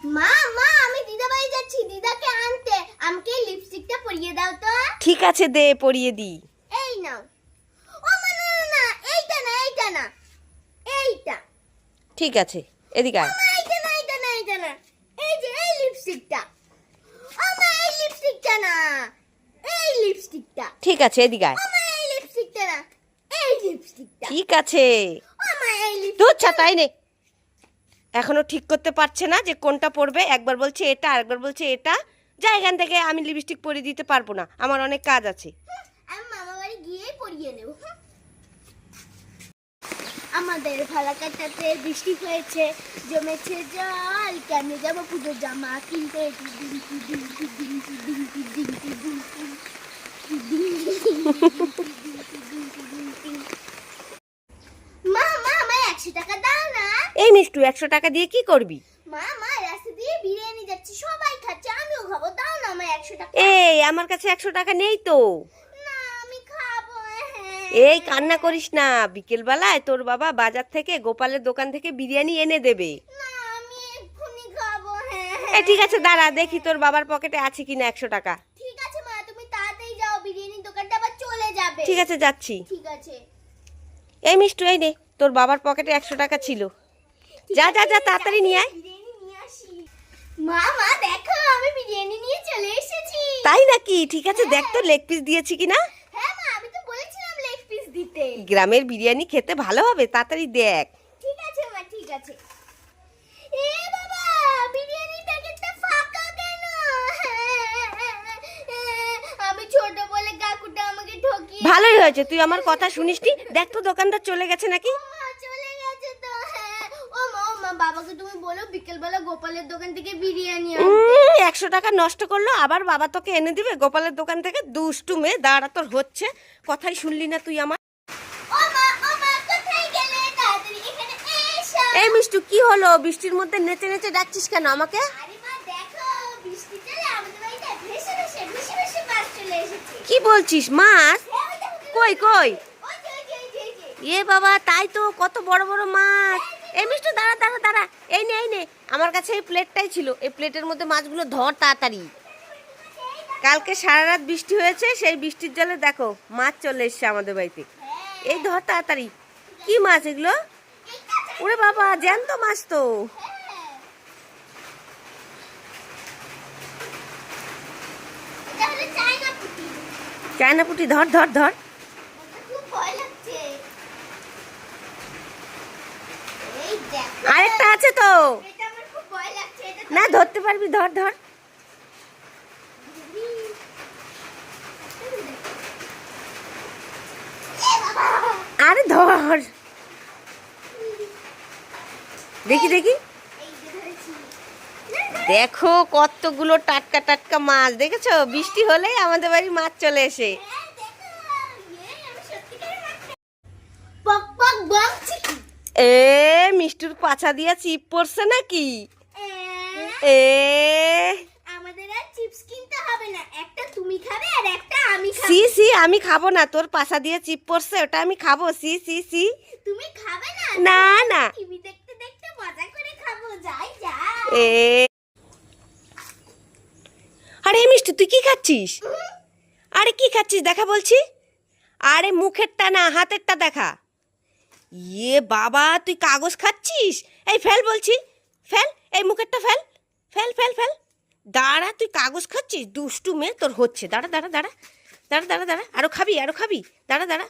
মা মা আমি দিদা বাড়ি যাচ্ছি দিদাকে আনতে। আমাকে লিপস্টিকটা পরিয়ে দাও তো। ঠিক আছে দে পরিয়ে দিই। এই নাও। ও মা না না না এইটা না এইটা না। এইটা। ঠিক আছে এদিকে আয়। মা এইটা না এইটা না এইটা না। এই যে এই লিপস্টিকটা ও মা এই লিপস্টিকটা না। এই লিপস্টিকটা ঠিক আছে এদিকে আয়। ও মা এই লিপস্টিকটা না। এই লিপস্টিকটা ঠিক আছে। ও মা এই লিপস্টিক তোর ছাতাই নে। এখনও ঠিক করতে পারছে না যে কোনটা পড়বে, একবার বলছে এটা, আরেকবার বলছে এটা। যা, এখান থেকে আমি লিপস্টিক পরিয়ে দিতে পারব না, আমার অনেক কাজ আছে। পরিয়ে আমাদের ফালাকাটাতে বৃষ্টি হয়েছে, জমেছে জল, কেন যাব পুজোর জামা কিনতে? মা মা আমার একশো টাকা এই মিষ্টু একশো টাকা দিয়ে কি করবি? মা মা রাস্তা দিয়ে বিরিয়ানি যাচ্ছে সবাই খাচ্ছে আমিও খাব দাও না আমার একশো টাকা। এই আমার কাছে একশো টাকা নেই তো। না আমি খাব হ্যাঁ। এই কান্না করিস না বিকেলবেলায় তোর বাবা বাজার থেকে গোপালের দোকান থেকে বিরিয়ানি এনে দেবে। খাব হ্যাঁ। এই ঠিক আছে দাঁড়া দেখি তোর বাবার পকেটে আছে কিনা একশো টাকা। ঠিক আছে মা তুমি তাড়াতাড়ি যাও বিরিয়ানির দোকানটা আবার চলে যাবে। ঠিক আছে যাচ্ছি। ঠিক আছে। এই মিষ্টু এই নে তোর বাবার পকেটে একশো টাকা ছিল। যা যা যা তাড়াতাড়ি নিয়ে আয়। বিরিয়ানি নিয়ে আসি। মা মা দেখো আমি বিরিয়ানি নিয়ে চলে এসেছি। তাই নাকি? ঠিক আছে দেখ তো লেগ পিস দিয়েছি কিনা? হ্যাঁ মা আমি তো বলেছিলাম লেগ পিস দিতে। গ্রামের বিরিয়ানি খেতে ভালো হবে তাড়াতাড়ি দেখ। ঠিক আছে মা ঠিক আছে। এ বাবা বিরিয়ানির প্যাকেটটা ফাঁকা কেন? আমি ছোট বলে কাকুটা আমাকে ঠকিয়ে ভালোই হয়েছে তুই আমার কথা শুনিসনি? দেখ তো দোকানদার চলে গেছে নাকি মা চলে গেছে তো হ্যাঁ ও মা ও মা বাবাকে তুমি বলো বিকেলবেলা গোপালের দোকান থেকে বিরিয়ানি একশো টাকা নষ্ট করল আবার বাবা তোকে এনে দিবে গোপালের দোকান থেকে। দুষ্টু মেয়ে দাঁড়া তোর হচ্ছে কথাই শুনলি না তুই আমার। এই মিষ্টু কি হলো? বৃষ্টির মধ্যে নেচে নেচে ডাকছিস কেন আমাকে? কি বলছিস মাছ? হ্যাঁ, কই কই। এ বাবা তাই তো কত বড় বড় মাছ এই মিষ্টু দাঁড়া দাঁড়া দাঁড়া এই নে এই নে আমার কাছে এই প্লেটটাই ছিল। এই প্লেটের মধ্যে মাছগুলো ধর তাড়াতাড়ি। কালকে সারা রাত বৃষ্টি হয়েছে সেই বৃষ্টির জলে দেখো মাছ চলে এসছে আমাদের বাড়িতে। এই ধর তাড়াতাড়ি। কি মাছ এগুলো? ওরে বাবা জ্যান্ত মাছ তো। চায়না পুটি ধর ধর। ধর। আরেকটা আছে তো এটা আমার খুব ভয় লাগছে, এটা না, ধরতে পারবি, ধর ধর আরে ধর দেখি দেখি। দেখো কতগুলো টাটকা টাটকা মাছ, দেখেছ বৃষ্টি হলেই আমাদের বাড়ি মাছ চলে এসে। এ, মিষ্টুর পাছা দিয়া চিপ পড়ছে নাকি এ, আমাদের আর চিপস কিনতে হবে না। একটা তুমি খাবে আর একটা আমি খাব। সি সি আমি খাব না। তোর পাছা দিয়ে চিপ পড়ছে ওটা আমি খাব। সি সি সি। তুমি খাবে না? না না টিভি দেখতে দেখতে মজা করে খাব। যাই যা। এ আরে মিষ্টি তুই কি খাচ্ছিস? আরে কি খাচ্ছিস? দেখা বলছি। আরে মুখেরটা না হাতেরটা দেখা। ইয়ে বাবা তুই কাগজ খাচ্ছিস? এই ফেল বলছি। ফেল এই মুখেরটা ফেল। Fail fail fail. দাঁড়া, তুই কাগজ খাচ্ছিস? দুষ্টু মেয়ে তোর হচ্ছে। দাঁড়া দাঁড়া দাঁড়া। দাঁড়া দাঁড়া দাঁড়া। আরও খাবি আরও খাবি। দাঁড়া দাঁড়া।